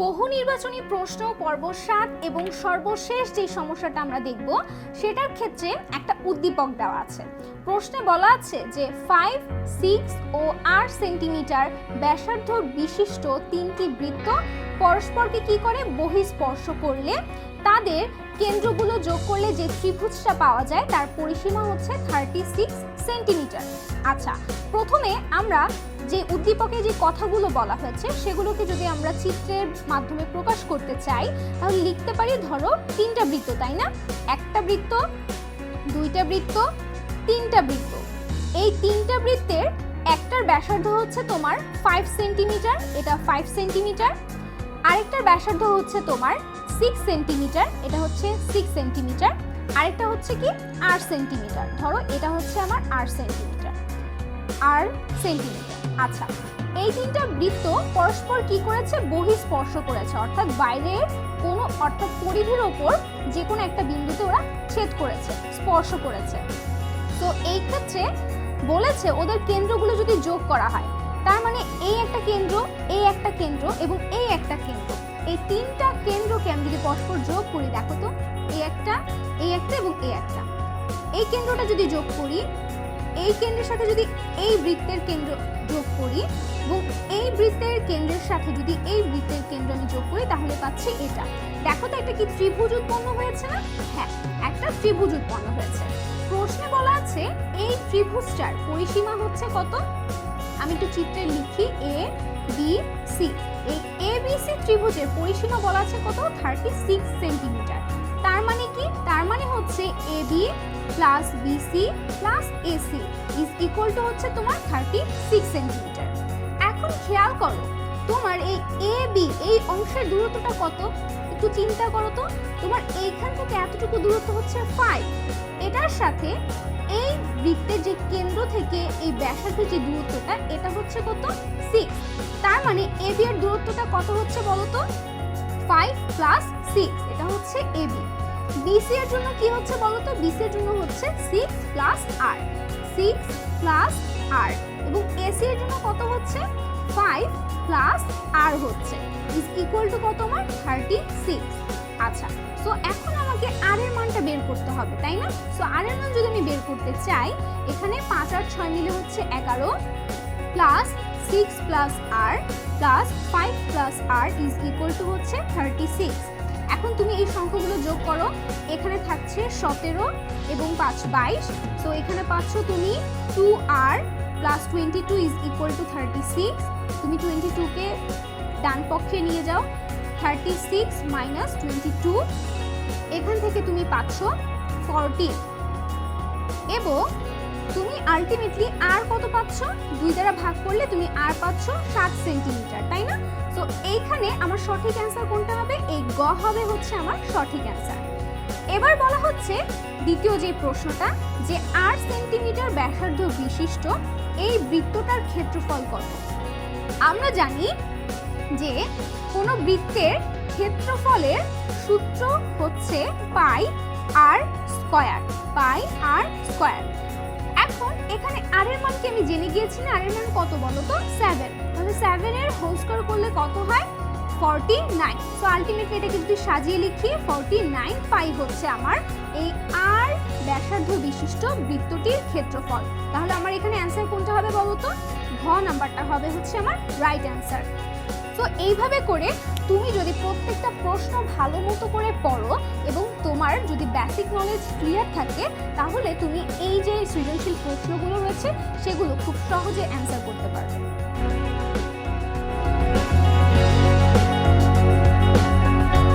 বহু নির্বাচনী প্রশ্ন, পর্ব সাত এবং সর্বশেষ যে সমস্যাটা আমরা দেখব, সেটার ক্ষেত্রে একটা উদ্দীপক দেওয়া আছে। প্রশ্নে বলা আছে যে ফাইভ সিক্স ও আট সেন্টিমিটার ব্যাসার্ধ বিশিষ্ট তিনটি বৃত্ত পরস্পরকে কি করে বহিঃস্পর্শ করলে তাদের কেন্দ্রগুলো যোগ করলে যে ত্রিভুজটা পাওয়া যায়, তার পরিসীমা হচ্ছে থার্টি সিক্স সেন্টিমিটার আচ্ছা প্রথমে আমরা যে উদ্দীপকে যে কথাগুলো বলা হয়েছে, সেগুলোকে যদি আমরা চিত্রের মাধ্যমে প্রকাশ করতে চাই, তাহলে লিখতে পারি ধরো তিনটা বৃত্ত, তাই না? একটা বৃত্ত, দুইটা বৃত্ত, তিনটা বৃত্ত। এই তিনটা বৃত্তের একটার ব্যাসার্ধ হচ্ছে তোমার ফাইভ সেন্টিমিটার এটা ফাইভ সেন্টিমিটার আরেকটার ব্যাসার্ধ হচ্ছে তোমার সিক্স সেন্টিমিটার এটা হচ্ছে সিক্স সেন্টিমিটার আরেকটা হচ্ছে কি আট সেন্টিমিটার ধরো এটা হচ্ছে আমার আট সেন্টিমিটার আর সেন্টিমিটার আচ্ছা এই তিনটা বৃত্ত পরস্পর কি করেছে? বহিঃস্পর্শ করেছে, অর্থাৎ বাইরের কোনো, অর্থাৎ পরিধির ওপর যে কোনো একটা বিন্দুতে ওরা ছেদ করেছে, স্পর্শ করেছে। তো এই ক্ষেত্রে বলেছে ওদের কেন্দ্রগুলো যদি যোগ করা হয় তার মানে এই একটা কেন্দ্র, এই একটা কেন্দ্র এবং এই একটা কেন্দ্র। এই তিনটা কেন্দ্রকে আমি যদি পরস্পর যোগ করি, দেখো তো, এই একটা এই একটা এবং এই একটা। এই কেন্দ্রটা যদি যোগ করি, এই কেন্দ্রের সাথে যদি এই বৃত্তের কেন্দ্র যোগ করি এবং এই বৃত্তের কেন্দ্রের সাথে যদি এই বৃত্তের কেন্দ্র আমি যোগ করি, তাহলে পাচ্ছি এটা। দেখো তো, একটা কি ত্রিভুজ উৎপন্ন হয়েছে না? হ্যাঁ একটা ত্রিভুজ উৎপন্ন হয়েছে। প্রশ্নে বলা আছে, এই ত্রিভুজটার পরিসীমা হচ্ছে কত? আমি একটু চিত্রে লিখি এ বি সি এই এ বি সি ত্রিভুজের পরিসীমা বলা আছে কত? থার্টি সিক্স সেন্টিমিটার তার মানে কি? তার মানে হচ্ছে A B plus BC plus AC is equal to হচ্ছে তোমার থার্টি সিক্স সেন্টিমিটার এখন খেয়াল করো, তোমার এই এ বি এই অংশের দূরত্বটা কত? একটু চিন্তা করো তো। তোমার এইখান থেকে এতটুকু দূরত্ব হচ্ছে ফাইভ এটার সাথে বৃত্তের যে কেন্দ্র থেকে এই ব্যাসার্ধের যে দূরত্বটা, এটা হচ্ছে কত? সিক্স তার মানে এ বি এর দূরত্বটা কত হচ্ছে বলতো? ফাইভ প্লাস সিক্স এটা হচ্ছে এ বি বিসি এর জন্য কি হচ্ছে বলো তো বিসি এর জন্য হচ্ছে six plus r six plus r এবং এসি এর জন্য কত হচ্ছে? ফাইভ প্লাস আর হচ্ছে। ইজ ইকুয়াল টু কত? আমার? থার্টি সিক্স আচ্ছা সো এখন করতে হবে, তাই না? সো আর এর মান যদি আমি বের করতে চাই, এখানে পাঁচ আর ছয় মিলে হচ্ছে এগারো plus six plus r plus five plus r is equal to হচ্ছে থার্টি সিক্স এখন তুমি এই সংখ্যাগুলো যোগ করো, এখানে থাকছে সতেরো এবং পাঁচ বাইশ। তো এখানে পাচ্ছ তুমি two r plus twenty two is equal to thirty six তুমি টোয়েন্টি টুকে ডান পক্ষে নিয়ে যাও thirty six minus twenty two এখান থেকে তুমি পাচ্ছ ফরটিন এবং তুমি আলটিমেটলি আর কত পাচ্ছ? দুই দ্বারা ভাগ করলে তুমি আর পাচ্ছ সাত সেন্টিমিটার, তাই না? তো এইখানে আমার সঠিক অ্যান্সার কোনটা হবে? এই গ হবে হচ্ছে আমার সঠিক অ্যান্সার এবার বলা হচ্ছে দ্বিতীয় যে প্রশ্নটা, যে আট সেন্টিমিটার ব্যাসার্ধ বিশিষ্ট এই বৃত্তটার ক্ষেত্রফল কত? আমরা জানি যে কোনো বৃত্তের ক্ষেত্রফলের সূত্র হচ্ছে পাই আর স্কয়ার, পাই আর স্কয়ার। এখন এখানে আর এর মানকে আমি জেনে গিয়েছি না আর এর মান কত বলো তো? সেভেন তাহলে সেভেনের হোল স্কোয়ার করলে কত হয়? ফর্টি নাইন সো আলটিমেটলি এটাকে যদি সাজিয়ে লিখি ফর্টি নাইন পাই হচ্ছে আমার এই আর ব্যাসার্ধ বিশিষ্ট বৃত্তটির ক্ষেত্রফল। তাহলে আমার এখানে অ্যান্সার কোনটা হবে বলো তো? ঘ নাম্বারটা হবে হচ্ছে আমার রাইট অ্যান্সার তো এইভাবে করে তুমি যদি প্রত্যেকটা প্রশ্ন ভালো মতো করে পড়ো এবং তোমার যদি বেসিক নলেজ ক্লিয়ার থাকে, তাহলে তুমি এই যে সৃজনশীল প্রশ্নগুলো রয়েছে, সেগুলো খুব সহজে অ্যান্সার করতে পারবে।